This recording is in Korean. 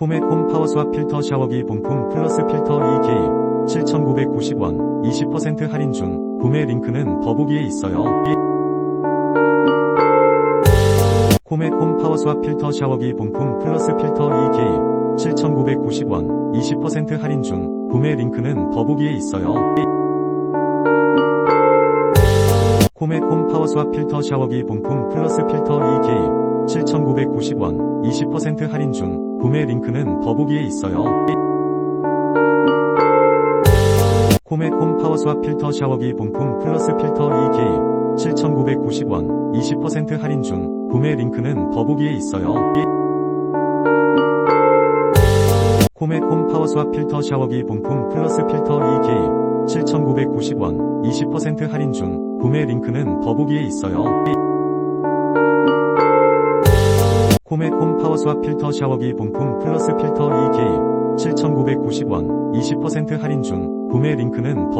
홈 파워스왑 필터 샤워기 본품 플러스 필터 2K 7,990원 20% 할인 중 구매 링크는 더보기에 있어요. 홈 파워스왑 필터 샤워기 본품 플러스 필터 2K 7,990원 20% 할인 중 구매 링크는 더보기에 있어요. 홈 파워스왑 필터 샤워기 본품 플러스 필터 2K 7,990원 20% 할인 중 구매 링크는 더보기에 있어요. 코멧 홈 파워스왑 필터 샤워기 본품 플러스 필터 2K 7,990원 20% 할인 중 구매 링크는 더보기에 있어요. 코멧 홈 파워스왑 필터 샤워기 본품 플러스 필터 2K 7,990원 20% 할인 중 구매 링크는 더보기에 있어요. 홈 파워스왑 필터 샤워기 본품 플러스 필터 2K 7,990원 20% 할인 중. 구매 링크는 더